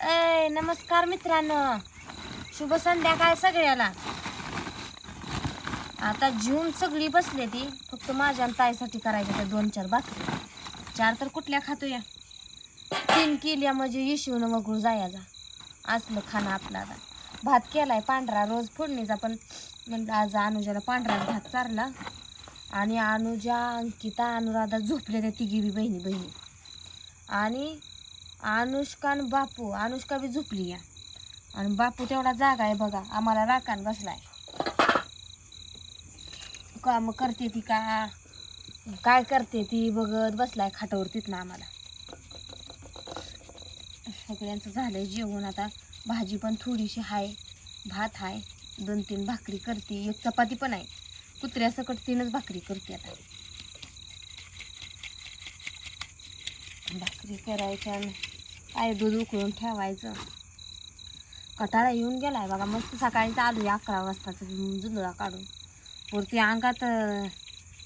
ए नमस्कार मित्रांनो. शुभ संध्याकाळ सगळ्याला. आता जेवून सगळी बसले ती. फक्त माझ्या आणि ताईसाठी करायच्या त्या दोन चार बाकी. चार तर कुठल्या खातो या तीन किल्या म्हणजे येशीवन वगळू जायचा असलं खाणं आपलं आता भात केलाय पांढरा रोज फोडणीचा पण. म्हणलं आज अनुजाला पांढरा भात चारला. आणि अनुजा अंकिता अनुराधा झोपल्या त्या तिघी बी बहिणी बहिणी आणि अनुष्कान बापू. अनुष्का बी झोपली या. आणि बापू तेवढा जागा आहे बघा. आम्हाला राखान बसलाय. काम करते ती का? काय करते ती बघत बसलाय खाटावर तिथनं आम्हाला. सगळ्यांचं झालंय जेवण आता. भाजी पण थोडीशी आहे भात आहे दोन तीन भाकरी करते. एक चपाती पण आहे. कुत्र्यासकट तीनच भाकरी करते आता. भाकरी करायच्या काय दूध उकळून ठेवायचं. कटाळा येऊन गेलाय बघा मस्त सकाळीच आलो अकरा वाजताचं जुलरा काढून. पुरती अंगात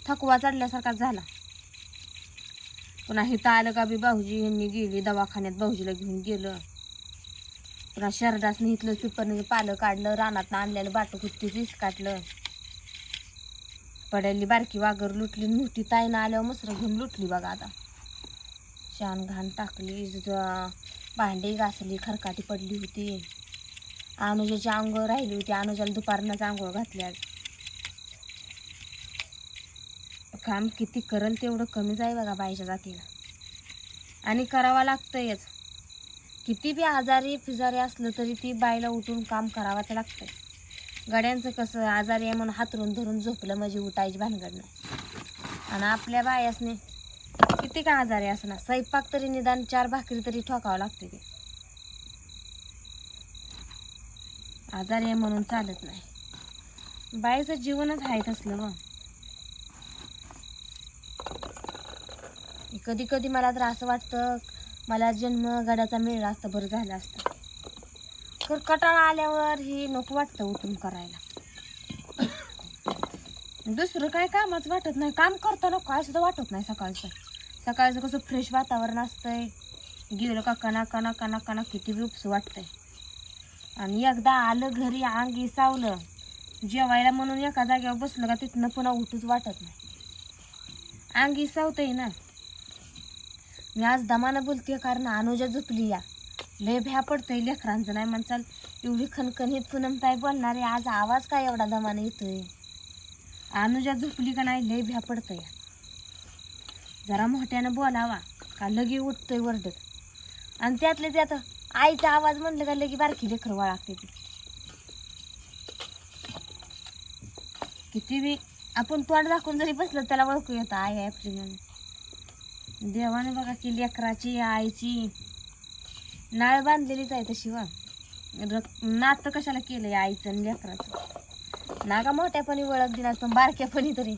थकवा चढल्यासारखाच झाला. पुन्हा इथं आलं का बी भाऊजी यांनी गेली दवाखान्यात भाऊजीला घेऊन गेलं. पुन्हा शरडासने इथलं पेपरने म्हणजे पालं काढलं रानात आणलेलं बाटू कुत्तीच इसकाटलं पडायली बारकी वागर लुटली मोठी ताईनं आल्यावर मसरं घेऊन लुटली बघा आता. छान घाण टाकली भांडी घासली खरकाटी पडली होती. अनुजाची आंघोळ राहिली होती. अनुजाला दुपारनंच आंघोळ घातल्या काम किती करल तेवढं कमीच आहे बघा बाईच्या जातीला. आणि करावं लागतंयच. किती बी आजारी फिजारी असलं तरी ती बाईला उठून काम करावंच लागतंय. गड्यांचं कसं आजारी आहे म्हणून हातरून धरून झोपलं म्हणजे उठायची भानगड नाही. आणि आपल्या बायासने किती का आजारी असणार? स्वयंपाक तरी निदान चार भाकरी तरी ठोकावं लागते ते. आजारी आहे म्हणून चालत नाही. बाईचं जीवनच आहे तसलं व कधी कधी मला तर असं वाटतं मला जन्म गडाचा मिळला असता बरं झालं असतं. तर कटाळा आल्यावर हे नको वाटतं उठून करायला. दुसरं काय कामच वाटत नाही. काम करताना काय सुद्धा वाटत नाही सकाळचं. सकाळचं कसं फ्रेश वातावरण असतंय. गेलो का कणा कणा कणा कणा किती रुप्स वाटतंय. आणि एकदा आलं घरी अंगी सावलं. जेवायला म्हणून एका जागेवर बसलं का तिथनं पुन्हा उठूच वाटत नाही. अंगी सावतंय ना. मी आज दमानं बोलते कारण अनुजा झोपली या. लय भ्या पडतोय लेकरांचं. नाही म्हणचाल एवढी खनखनीत पूनम बोलणारे आज आवाज काय एवढा दमानं येतोय? अनुजा झोपली का नाही? लय भ्या पडतोय जरा मोठ्यानं बोलावा का लगे उठतोय वरडत आणि त्यातले त्यात आईचा आवाज म्हणलं का लगे बारकी लेकर वळागते ती. किती बी आपण तोंड दाखवून जरी बसलं त्याला ओळखू येतं आई आहे आपली म्हणून. देवाने बघा की लेकराची आईची नाळ बांधलेलीच आहे तशी वा. नातं कशाला केलंय आईचं आणि लेकराचं? नागा मोठ्यापणी ओळख दिला पण बारक्यापणी तरी.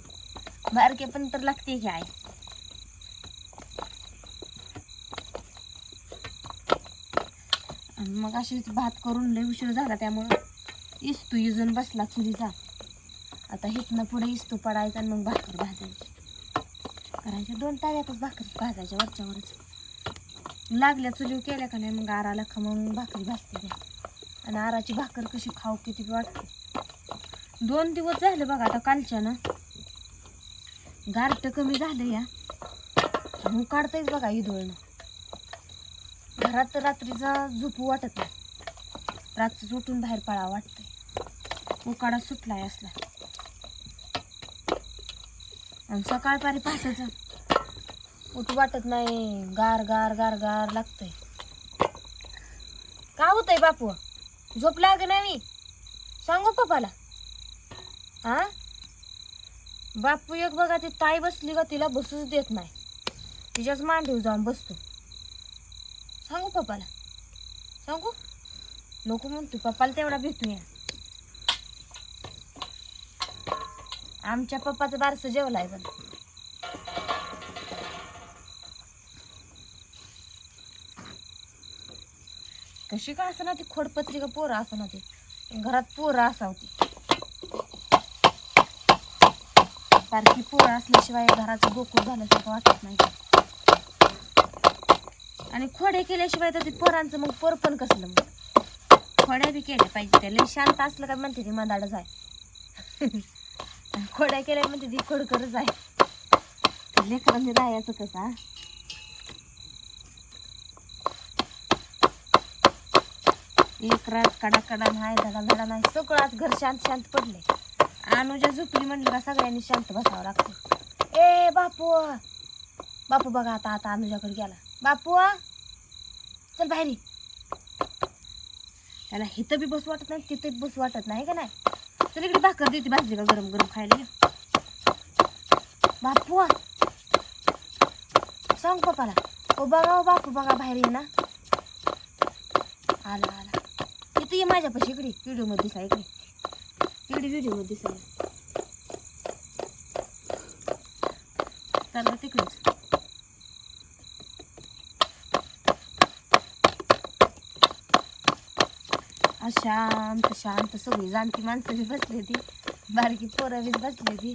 बारक्यापणी तर लागते की आई. आणि मग अशीच भात करून लय उशीर झाला त्यामुळं इस्तू इजून बसला चुलीचा आता हिथनं पुढे इस्तू पडायचा आणि मग भाकर भाजायची. करायच्या दोन ताव्यातच भाकरी भाजायच्या वरच्यावरच लागल्या चुलीव केल्या का नाही मग आराला खमंग भाकरी भाजते आणि आराची भाकर कशी खाऊ किती वाटते. दोन दिवस झाले बघा आता कालच्या ना. गारट कमी झालं या. मग काढतायच बघा इदोळनं. घरात रात्रीचा झोपू वाटत नाही. रातचं उठून बाहेर पळा वाटतंय. उकाडा सुटलाय असला. आणि सकाळ पारी पहाटेचं उठू वाटत नाही. गार गार गार गार लागतंय. का होतंय बापू? झोप लागे नाही सांगू पप्पाला. हा बापू एक बघा ती ताई बसली का तिला बसूच देत नाही. तिच्याच मांडीवर जाऊन बसतो. सांगू पप्पाला? सांगू? नको म्हणतो पप्पाला तेवढा भेटू या. आमच्या पप्पाचं बारसं जेवलाय पण. कशी का असं ना ती खोडपत्री का पोरं असं ना ते? घरात पोरं असावती. सारखी पोरं असल्याशिवाय घराचं गोकुळ झाल्यासारखं वाटत नाही. आणि खोड्या केल्याशिवाय तर ते पोरांचं मग पोर पण कसलं मग? खोड्या बी केल्या पाहिजे त्या. लई शांत असलं का म्हणते ती मंदाडच आहे खोड्या केल्या म्हणते ती खोडकरच आहे लेकरांनी राहायचं कसं हा? लेकरात कडा कडा नाही धडा धडा नाही सगळं आज घर शांत शांत पडले. अनुजा झोपली म्हणलं का सगळ्यांनी शांत बसावं लागतं. ए बापू! बापू बघा आता आता अनुजाकडे गेला. बापू चल बाहेर ये. त्याला हिथं बी बस वाटत नाही तिथं बी बस वाटत नाही का नाही? चल इकडे भाकर देते भाजली का गरम गरम खायला ये. बापू सांग पप्पाला. ओ बघा ओ बापू बघा बाहेर ये ना. आला आला. इथं ये माझ्यापाशी इकडे. व्हिडिओमध्ये दिसा इकडे. इकडे व्हिडिओमध्ये दिसा चला तिकडेच. आज शांत शांत. सगळी जाणती माणसं बी बसली ती बारकी पोरं बी बसली ती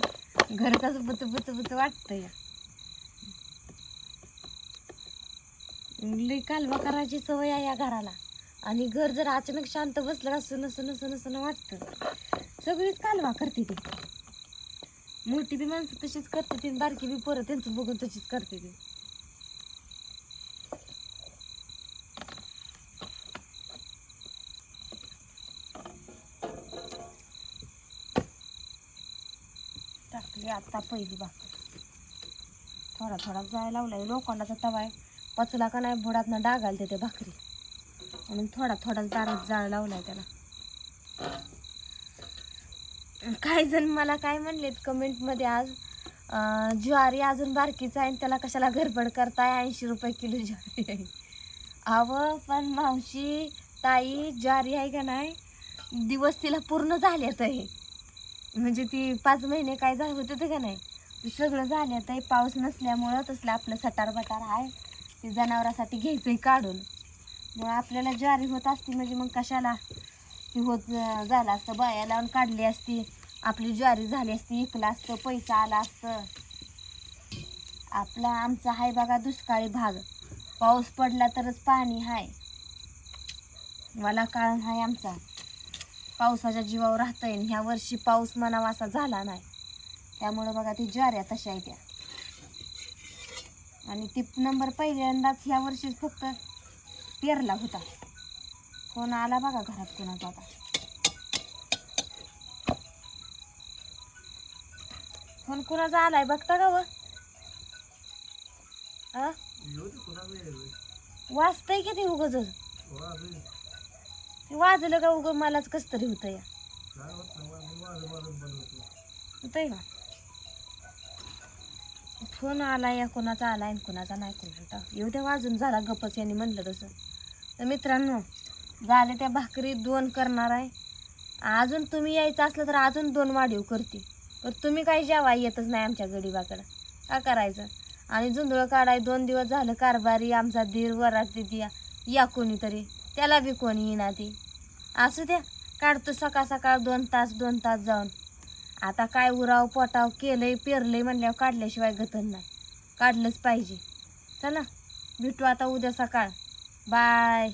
घर कसं बुच बुच बुच वाटतं या लई कालवा करायची सवय आहे या घराला. आणि घर जर अचानक शांत बसलं का सुन सुन सुन सुन वाटतं. सगळीच कालवा करते ती. मोठी बी माणसं तशीच करते ती बारकी बी पोरं त्यांचं बघून तशीच करते ती. टाकली आता पहिली भाकर थोडा थोडा जाय लावलाय. लोखंडाचा तवा आहे. पचला का नाही बुडात डाग आलते ते भाकरी. म्हणून थोडा थोडा दारात जाळ लावलाय त्याला. काही जण मला काय म्हणलेत कमेंटमध्ये आज ज्वारी अजून बारकीच आहे आणि त्याला कशाला गडबड करताय? ऐंशी रुपये किलो ज्वारी आहे. अव पण मावशी ताई ज्वारी आहे का नाही? दिवस तिला पूर्ण झालेत आहे. म्हणजे ती पाच महिने काय झालं होतं ते का नाही? ते सगळं झालं आहे पाऊस नसल्यामुळं तसलं आपलं सटार बटार आहे. ते जनावरासाठी घ्यायचंही काढून. मग आपल्याला ज्वारी होत असती म्हणजे मग कशाला? ती होत झालं असतं बाया लावून काढली असती. आपली ज्वारी झाली असती इकलं असतं पैसा आला असतं. आपला आमचा आहे बघा दुष्काळी भाग. पाऊस पडला तरच पाणी आहे मला काळ आहे आमचा. पावसाच्या जीवावर राहता येईल ह्या वर्षी पाऊस म्हणावा असा झाला नाही. त्यामुळं बघा ती ज्वाऱ्या तशा आहे त्या आणि ती नंबर पहिल्यांदाच ह्या वर्षीच फक्त पेरला होता. फोन आला बघा घरात कोणाचा आता. फोन कोणाचा आलाय बघता का व? की ते उगच वाजलं का उगं मलाच कस तरी होतं या. होतंय का? फोन आला या कोणाचा आलाय आणि कोणाचा नाही कोणाचा येऊ द्या वाजून झाला गपच यांनी म्हणलं तसं. तर मित्रांनो झाले त्या भाकरी दोन करणार आहे. अजून तुम्ही यायचं असलं तर अजून दोन वाढीव करते. पण तुम्ही काही जेव्हा येतच नाही आमच्या गडीबाकडं. का करायचं? आणि जुंधळं काढाय दोन दिवस झालं कारभारी आमचा धीर वरात दिदी या. या कोणीतरी. त्याला बी कोणी येईना ती. असू द्या काढतो सकाळ सकाळ दोन तास दोन तास जाऊन. आता काय उराव पोटाव केलंय पेरलंय म्हणल्यावर काढल्याशिवाय गतन नाही. काढलंच पाहिजे. चला भेटू आता उद्या सकाळ. बाय.